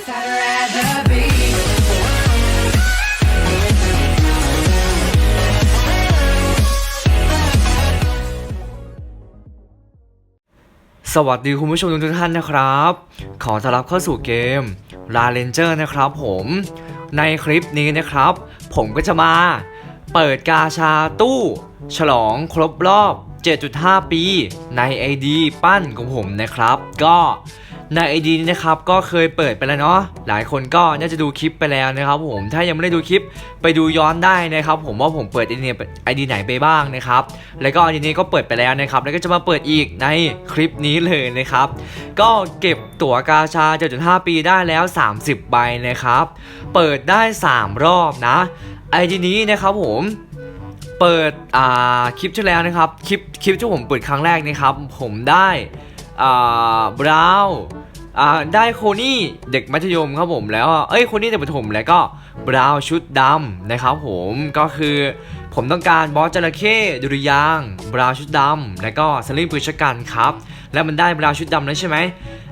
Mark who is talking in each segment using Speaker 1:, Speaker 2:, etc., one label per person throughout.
Speaker 1: สวัสดีคุณผู้ชมทุกท่านนะครับ ขอต้อนรับเข้าสู่เกม l a Ranger นะครับผมในคลิปนี้นะครับ ผมก็จะมาเปิดกาชาตู้ ฉลองครบรอบ 7.5 ปีใน ID ปั้นของผมนะครับ ก็ ใน ID นี้นะครับก็เคยเปิดไปแล้วเนาะหลายคนก็น่าจะดูคลิปไปแล้วนะครับผมถ้ายังไม่ได้ดูคลิปไปดูย้อนได้นะครับผมว่าผมเปิด ID เนี่ย ID ไหนไปบ้างนะครับแล้วก็ ID นี้ก็เปิดไปแล้วนะครับแล้วก็จะมาเปิดอีกในคลิปนี้เลยนะครับก็เก็บตั๋วกาชา7.5 ปีได้แล้ว 30 ใบนะครับ เปิดได้ 3 รอบนะ ID นี้นะครับผมเปิดอ่าคลิปที่แล้วนะครับคลิปคลิปที่ผมเปิดครั้งแรกนะครับ ผมได้อ่าบราว อ่าได้โคนี่เด็กมัธยมครับผมแล้วเอ้ยโคนี่เด็กประถมแล้วก็บราวชุดดำนะครับผมก็คือผมต้องการบอสจระเข้ดุริยางบราวชุดดำแล้วก็สลิงปืนชะกันครับ แล้วมันได้บราวชุดดำแล้วใช่ไหม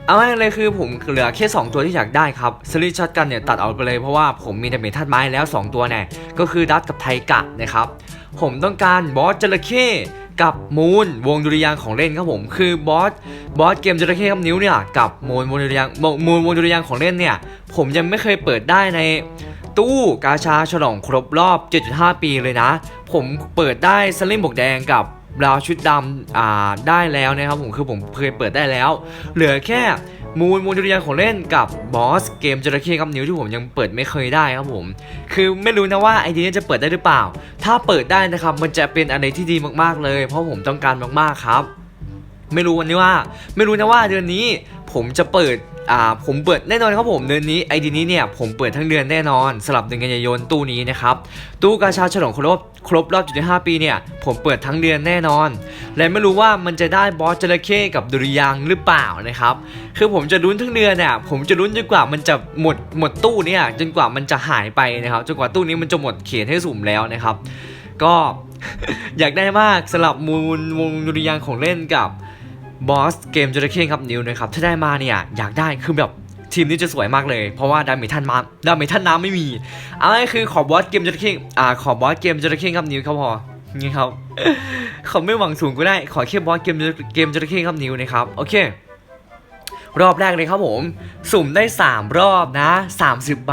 Speaker 1: เอาง่ายเลยคือผมเหลือแค่ 2 ตัวที่อยากได้ครับสลิช็อตกันเนี่ยตัดออกไปเลยเพราะว่าผมมีดาเมจธาตุไม้แล้ว 2 ตัวเนี่ยก็คือดัตกับไทกะนะครับผมต้องการบอสจระเข้ กับมูนวงดุริยางของเล่นครับผมคือบอสบอสเกมจระเข้กับนิ้วเนี่ยกับมูนวงดุริยางมูนวงดุริยางของเล่นเนี่ยผมยังไม่เคยเปิดได้ในตู้กาชาฉลองครบรอบ 7.5 ปีเลยนะ ผมเปิดได้สลิมบวกแดงกับบราวชุดดำอ่าได้แล้วนะครับผมคือผมเคยเปิดได้แล้ว เหลือแค่ มูนมูนจุริยางของเล่นกับบอสเกมจระเข้กับนิ้วที่ผมยังเปิดไม่เคยได้ครับผม คือไม่รู้นะว่าไอเดียจะเปิดได้หรือเปล่า ถ้าเปิดได้นะครับมันจะเป็นอะไรที่ดีมากๆเลย เพราะผมต้องการมากๆครับ ไม่รู้วันนี้ว่า ไม่รู้นะว่าเดือนนี้ผมจะเปิด อ่าผมเปิดแน่นอนครับผมเดือนนี้ไอดีนี้เนี่ยผมเปิดทั้งเดือนแน่นอนสำหรับเดือนกันยายนตู้นี้นะครับตู้กาชาฉลองครบครบรอบ75ปีเนี่ยผมเปิดทั้งเดือนแน่นอน และไม่รู้ว่ามันจะได้บอสจระเข้กับดุริยางหรือเปล่านะครับคือผมจะลุ้นทั้งเดือนเนี่ยผมจะลุ้นจนกว่ามันจะหมดหมดตู้เนี่ยจนกว่ามันจะหายไปนะครับจนกว่าตู้นี้มันจะหมดเขตให้สุ่มแล้วนะครับ ก็อยากได้มากสำหรับมูลวงดุริยางของเล่นกับ บอสเกมจระเข้ครับนิวนะครับถ้าได้มาเนี่ยอยากได้คือแบบทีมนี้จะสวยมากเลย เพราะว่าดาเมจท่านมาดาเมจท่านน้ำไม่มีเอาง่ายๆคือขอบอสเกมจระเข้อ่าขอบอสเกมจระเข้ครับนิวครับพอนี่ครับเขาไม่หวังสูงก็ได้ขอแค่บอสเกมเกมจระเข้ครับนิวนะครับโอเค รอบแรกเลยครับผม สุ่มได้ 3 รอบนะ30ใบ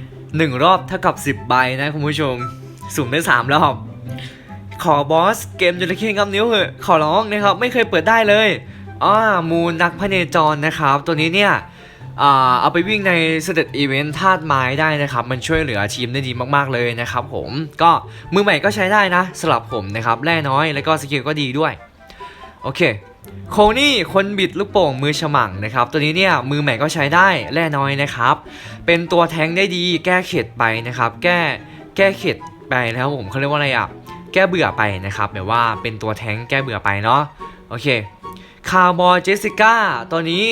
Speaker 1: 1รอบเท่ากับ 10ใบนะคุณผู้ชม สุ่มได้ 3 รอบ ขอบอสเกมจระเข้กับนิ้วเหอะขอร้องนะครับไม่เคยเปิดได้เลยอ่ามูลนักพเนจรนะครับ ตัวนี้เนี่ยอ่าเอาไปวิ่งในเสด็จอีเวนต์ธาตุไม้ได้นะครับ มันช่วยเหลือทีมได้ดีมากๆเลยนะครับผมก็มือใหม่ก็ใช้ได้นะสำหรับผมนะครับแร่น้อยแล้วก็สกิลก็ดีด้วย โอเคโคนี่คนบิดลูกโป่งมือฉมังนะครับ ตัวนี้เนี่ยมือใหม่ก็ใช้ได้แร่น้อยนะครับ เป็นตัวแทงได้ดีแก้เข็ดไปนะครับ แก้แก้เข็ดไปนะครับผมเขาเรียกว่าอะไรอะ แก้เบื่อไปนะครับแบบว่าเป็นตัวแท้งแก้เบื่อไปเนาะโอเคคาร์บอยเจสสิก้าตัวนี้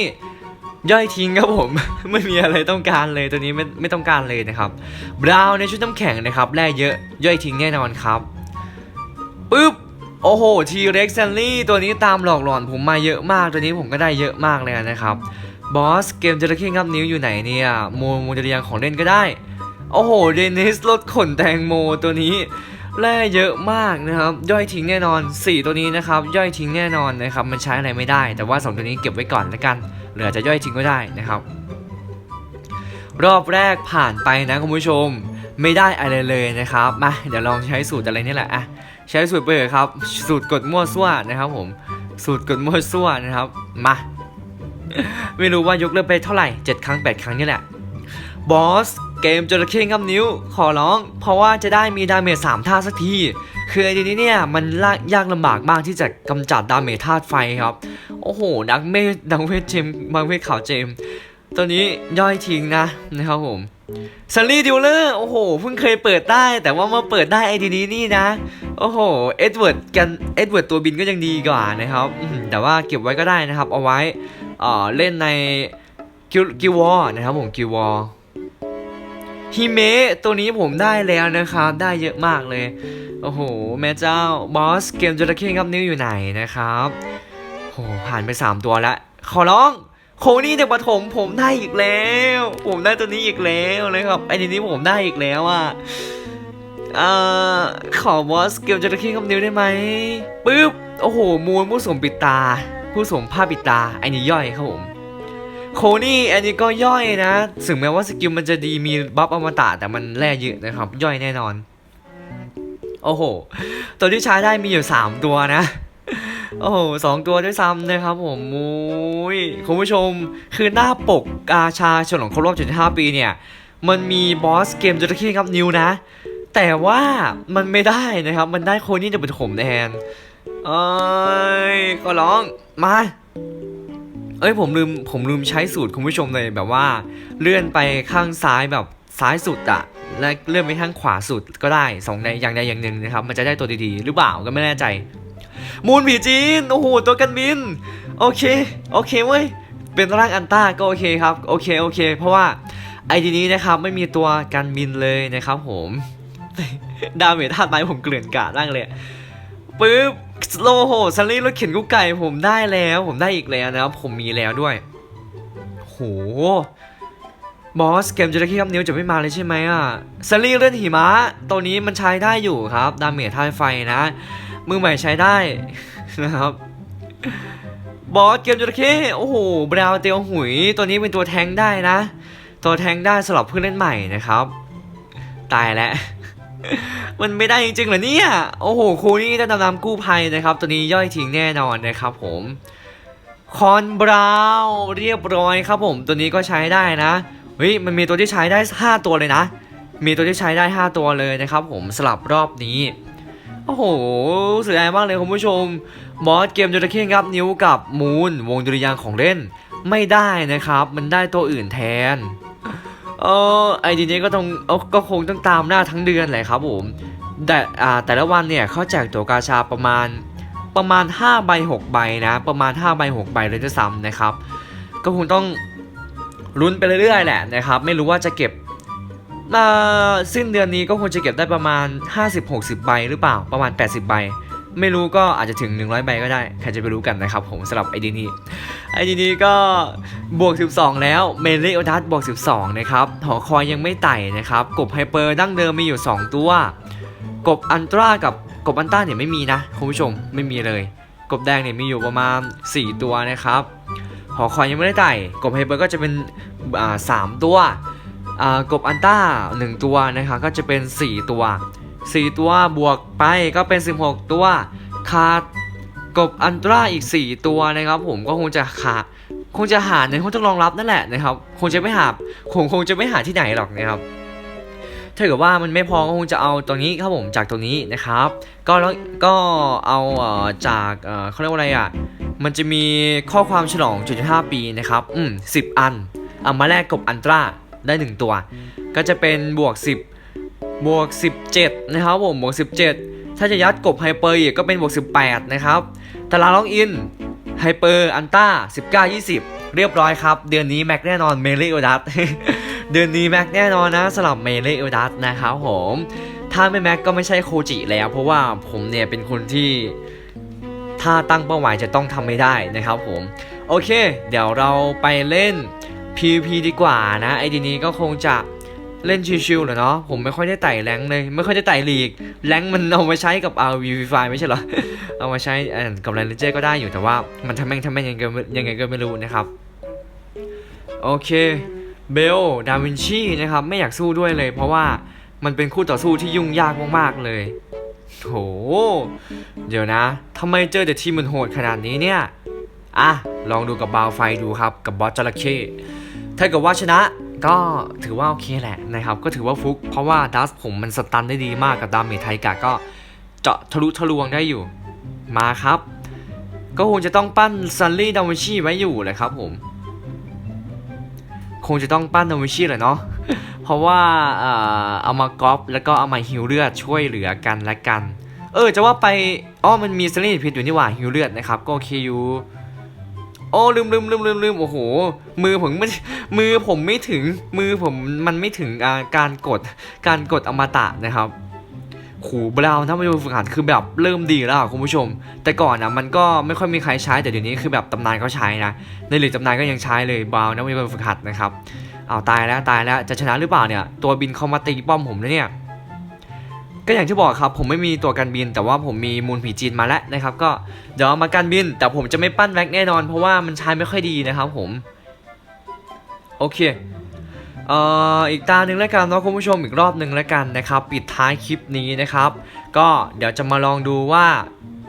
Speaker 1: ย่อยทิ้งครับผม ไม่มีอะไรต้องการเลยตัวนี้ไม่ไม่ต้องการเลยนะครับบราวน์ในชุดน้ำแข็งนะครับแร่เยอะย่อยทิ้งแน่นอนครับปึ๊บโอ้โหทีเร็กซ์แซนลี่ตัวนี้ตามหลอกหลอนผมมาเยอะมากตัวนี้ผมก็ได้เยอะมากเลยนะครับบอสเกมจระเข้งับนิ้วอยู่ไหนเนี่ยโมูมูจะเรียงของเล่นก็ได้ โอ้โหเดนิสรถขนแตงโมตัวนี้ แร่เยอะมากนะครับ ย่อยทิ้งแน่นอน 4 ตัวนี้นะครับ ย่อยทิ้งแน่นอนนะครับ มันใช้อะไรไม่ได้ แต่ว่า 2 ตัวนี้เก็บไว้ก่อนแล้วกัน เหลือจะย่อยทิ้งก็ได้นะครับ รอบแรกผ่านไปนะคุณผู้ชม ไม่ได้อะไรเลยนะครับ มาเดี๋ยวลองใช้สูตรอะไรนี่แหละอะใช้สูตรไปเลยครับ สูตรกดมั่วซั่วนะครับผม สูตรกดมั่วซั่วนะครับ มา ไม่รู้ว่ายกเลิกไปเท่าไหร่ 7 ครั้ง 8 ครั้งนี่แหละ บอส เกมจระเข้งับนิ้ว ขอร้อง เพราะว่าจะได้มีดาเมจ3ท่าสักที คือไอเดียนี้เนี่ย มันยากลำบากมากที่จะกำจัดดาเมจธาตุไฟครับ โอ้โห ดักเมฆดังเวทเจมบางเวทขาวเจม ตัวนี้ย่อยทิ้งนะนะครับผมซันลี่ดิวเลอร์โอ้โหเพิ่งเคยเปิดได้ แต่ว่ามาเปิดได้ไอดีนี้นี่นะ โอ้โหเอ็ดเวิร์ดกันเอ็ดเวิร์ดตัวบินก็ยังดีกว่านะครับแต่ว่าเก็บไว้ก็ได้นะครับ เอาไว้เอ่อเล่นในกิลกิวอนะครับผมกิวอ ฮิเมะตัวนี้ผมได้แล้วนะครับ ได้เยอะมากเลย โอ้โห แม่เจ้าบอสเกมจระเข้ครับนิ้วอยู่ไหนนะครับโอ้โหผ่านไป 3 ตัวแล้วขอร้องโคนี่เด็กประถมผมได้อีกแล้ว ผมได้ตัวนี้อีกแล้วนะครับไอ้นี้ผมได้อีกแล้วอะอ่าขอบอสเกมจระเข้คำนิ้วได้ไหมปึ๊บโอ้โหมูลผู้สมปิดตา ผู้สมผ้าปิดตาไอ้นี่ย่อยครับผม โคนี่อันนี้ก็ย่อยนะ ถึงแม้ว่าสกิลมันจะดีมีบัฟอมตะแต่มันแร่เยอะนะครับ ย่อยแน่นอน โอ้โห ตัวที่ใช้ได้มีอยู่ 3 ตัวนะ โอ้โหสองตัวด้วยซ้ำนะครับผมมุ้ยคุณผู้ชมคือหน้าปกกาชาฉลองครบรอบ75ปีเนี่ย มันมีบอสเกมจระเข้ครับนิวนะ แต่ว่ามันไม่ได้นะครับ มันได้โคนี่จะเป็นผมแทนเอ้ยก็ร้องมา เอ้ยผมลืมผมลืมใช้สูตรคุณผู้ชมเลยแบบว่า เลื่อนไปข้างซ้ายแบบซ้ายสุดอะและเลื่อนไปข้างขวาสุดก็ได้สองในอย่างใดอย่างหนึ่งนะครับ มันจะได้ตัวดีๆ หรือเปล่าก็ไม่แน่ใจ มูนผีจีนโอ้โหตัวกันบิน โอเค โอเคเว้ยเป็นร่างอันต้าก็โอเคครับ โอเคโอเค เพราะว่าไอดีนี้นะครับไม่มีตัวกันบินเลยนะครับผมดาเมจธาตุไม้ผมเกลื่อนกาดมากเลยปึ๊บ โลโหซันลี่รถเข็นกุ๊กไก่ผมได้แล้ว ผมได้อีกแล้วนะครับผมมีแล้วด้วยโหบอสเกมจระเข้ครับนิ้วจะไม่มาเลยใช่ไหมอะซันลี่เล่นหิมะตัวนี้มันใช้ได้อยู่ครับดาเมจธาไฟนะมือใหม่ใช้ได้นะครับบอสเกมจระเข้โอ้โหบราวน์เตียวหุยตัวนี้เป็นตัวแทงได้นะ ตัวแทงได้สำหรับเพื่อนเล่นใหม่นะครับ ตายแล้ว มันไม่ได้จริงๆเหรอเนี่ย โอ้โหครูนี่ได้ดำน้ำกู้ภัยนะครับ ตัวนี้ย่อยทิ้งแน่นอนนะครับผมคอนบราวเรียบร้อยครับผมตัวนี้ก็ใช้ได้นะเฮ้ยมันมีตัวที่ใช้ได้ 5 ตัวเลยนะ มีตัวที่ใช้ได้ 5 ตัวเลยนะครับ ผมสลับรอบนี้โอ้โหเสียดายมากเลยคุณผู้ชมบอสเกมจระเข้งับนิ้วกับมูนวงดุริยางของเล่น ไม่ได้นะครับ มันได้ตัวอื่นแทน เออไอดีนี้ก็ต้องก็คงต้องตามหน้าทั้งเดือนแหละครับผมแต่อ่าแต่ละวันเนี่ยเขาแจกตัวกาชาประมาณประมาณ5ใบ6ใบนะ ประมาณ5ใบ6ใบเลยด้วยซ้ำนะครับ ก็คงต้องลุ้นไปเรื่อยๆแหละนะครับ ไม่รู้ว่าจะเก็บอ่าสิ้นเดือนนี้ก็คงจะเก็บได้ประมาณ 50-60 ใบหรือเปล่าประมาณ 80 ใบ ไม่รู้ก็อาจจะถึง 100ใบก็ได้ ใครจะไปรู้กันนะครับผมสำหรับไอดีนี้ไอดีนี้ก็บวก 12 แล้วเมเลโอดัสบวก 12 นะครับหอคอยยังไม่ไต่นะครับ กบไฮเปอร์ดั้งเดิมมีอยู่ 2 ตัว กบอันตรากับกบอันต้าเนี่ยไม่มีนะคุณผู้ชมไม่มีเลย กบแดงเนี่ยมีอยู่ประมาณ 4 ตัวนะครับหอคอยยังไม่ได้ไต่กบไฮเปอร์ก็จะเป็นอ่าสามตัวอ่ากบอันต้า 1 ตัวนะครับก็จะเป็น 4 ตัว 4 ตัวบวกไปก็เป็น 16 ตัว ขาดกบอันตราอีก 4 ตัวนะครับผมก็คงจะขาดคงจะหาในห้องทดลองรับนั่นแหละนะครับ คงจะไม่หาคงคงจะไม่หาที่ไหนหรอกนะครับถ้าเกิดว่ามันไม่พอก็คงจะเอาตรงนี้ครับผมจากตรงนี้นะครับ ก็แล้วก็เอาจากเขาเรียกว่าอะไรอะมันจะมีข้อความฉลองจุด5ปีนะครับ อืมสิบอัน เอามาแลกกบอันตราได้ 1 ตัว ก็จะเป็นบวก 10 บวก 17 นะครับผมบวก 17 ถ้าจะยัดกบไฮเปอร์อีกก็เป็นบวก 18 นะครับตารางล็อกอินไฮเปอร์อันต้า19 20 เรียบร้อยครับ เดือนนี้แม็กแน่นอนเมเลโอดัสเดือนนี้แม็กแน่นอนนะสำหรับเมเลโอดัสนะครับผม ถ้าไม่แม็กก็ไม่ใช่โคจิแล้ว เพราะว่าผมเนี่ยเป็นคนที่ถ้าตั้งเป้าหมายจะต้องทำไม่ได้นะครับผม โอเค เดี๋ยวเราไปเล่น PVP ดีกว่านะไอดีนี้ก็คงจะ เล่นชิวๆแหละเนาะผมไม่ค่อยได้ไต่แรงเลย ไม่ค่อยได้ไต่ลีกแรงมันเอามาใช้กับ RV f i ไม่ใช่เหรอ เอามาใช้กับ r a n g e r ก็ได้อยู่แต่ว่ามันทำแม่งทำแม่งยังไงก็ยังไงก็ไม่รู้นะครับ โอเคเบลดาวินชีนะครับไม่อยากสู้ด้วยเลย เพราะว่ามันเป็นคู่ต่อสู้ที่ยุ่งยากมากๆเลยโหเดี๋ยวนะทำไมเจอแต่ทีมมันโหดขนาดนี้เนี่ยอะลองดูกับบาวไฟดูครับกับบอสจระเข้ถ้าเกิดว่าชนะ ก็ถือว่าโอเคแหละนะครับ ก็ถือว่าฟุก เพราะว่าดัสผมมันสตันได้ดีมากกับดาเมจไทกะก็เจาะทะลุทะลวงได้อยู่ มาครับ ก็คงจะต้องปั้นซันลี่ดาวิชีไว้อยู่เลยครับผม คงจะต้องปั้นดาวิชีแหละเนาะ เพราะว่าเอามาก๊อปแล้วก็เอามาฮิวเลือดช่วยเหลือกันและกัน เออจะว่าไป อ๋อมันมีซันลี่พิษอยู่นี่หว่าฮิวเลือดนะครับ ก็โอเคอยู่ โอ้ลืมลืมลืมลืมลืมโอ้โห มือผมไม่มือผมไม่ถึงมือผมมันไม่ถึงการกดการกดอมตะนะครับหูบราวน์ถ้ามาดูฝึกหัดคือแบบเริ่มดีแล้วคุณผู้ชม แต่ก่อนนะมันก็ไม่ค่อยมีใครใช้แต่เดี๋ยวนี้คือแบบตำนานเขาใช้นะในหลีกตำนานก็ยังใช้เลยบราวน์นะมาดูฝึกหัดนะครับเอาวตายแล้วตายแล้วจะชนะหรือเปล่าเนี่ยตัวบินเขามาตีป้อมผมนะเนี่ย ก็อย่างที่บอกครับผมไม่มีตัวกันบิน แต่ว่าผมมีมูลผีจีนมาแล้วนะครับ ก็เดี๋ยวมากันบิน แต่ผมจะไม่ปั้นแว็กแน่นอน เพราะว่ามันใช้ไม่ค่อยดีนะครับผม โอเคเอ่ออีกตาหนึ่งแล้วกันเนาะคุณผู้ชมอีกรอบหนึ่งแล้วกันนะครับ ปิดท้ายคลิปนี้นะครับ ก็เดี๋ยวจะมาลองดูว่า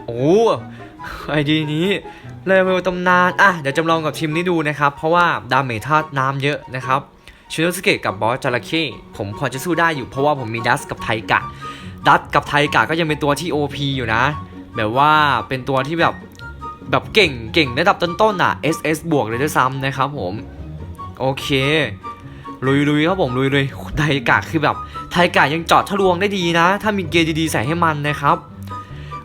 Speaker 1: โอ้ไอดีนี้เลเวลตำนานอะเดี๋ยวจำลองกับทีมนี้ดูนะครับ เพราะว่าดาเมจธาตุน้ำเยอะนะครับชิโนสเกะกับบอสจระเข้ผมพอจะสู้ได้อยู่เพราะว่าผมมีดัสกับไทกะ ดัสกับไทกะก็ยังเป็นตัวที่ OP อยู่นะ แบบว่าเป็นตัวที่แบบแบบเก่งเก่งระดับต้นๆอะ SS บวกเลยด้วยซ้ำนะครับผม โอเค ลุยลุยครับผมลุยลุยไทกะคือแบบไทกะยังเจอดทะลวงได้ดีนะ ถ้ามีเกียดีๆใส่ให้มันนะครับ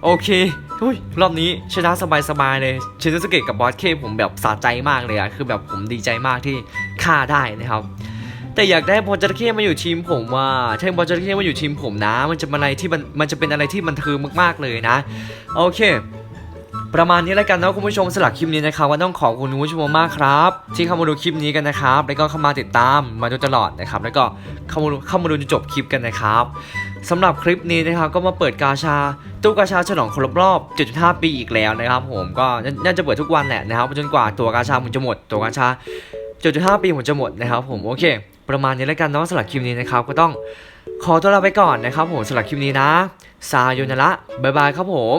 Speaker 1: โอเคุยรอบนี้ชนะสบายๆเลยชินสเกตกับบอสเคผมแบบสะใจมากเลยอะคือแบบผมดีใจมากที่ฆ่าได้นะครับ แต่อยากได้บอลจระเข้มาอยู่ทีมผมว่าถ้าบอลจระเข้มาอยู่ทีมผมนะ มันจะเป็นอะไรที่มันมันจะเป็นอะไรที่บันเทิงมากๆเลยนะโอเคประมาณนี้แล้วกันนะคุณผู้ชมสลับคลิปนี้นะครับว่าต้องขอบคุณคุณผู้ชมมากครับ ที่เข้ามาดูคลิปนี้กันนะครับ แล้วก็เข้ามาติดตามมาดยตลอดนะครับ แล้วก็เข้ามาดูเข้ามาดูจนจบคลิปกันนะครับสำหรับคลิปนี้นะครับก็มาเปิดกาชาตู้กาชาฉลองครบรอบ 7.5 ปีอีกแล้วนะครับ ผมก็น่าน่าจะเปิดทุกวันแหละนะครับจนกว่าตัวกาชาผมจะหมด ตัวกาชา7.5 ปีผมจะหมดนะครับ ผมโอเค ประมาณนี้แล้วกันเนาะสำหรับคลิปนี้นะครับก็ต้องขอตัวลาไปก่อนนะครับผมสำหรับคลิปนี้นะซาโยนาระบายบายครับผม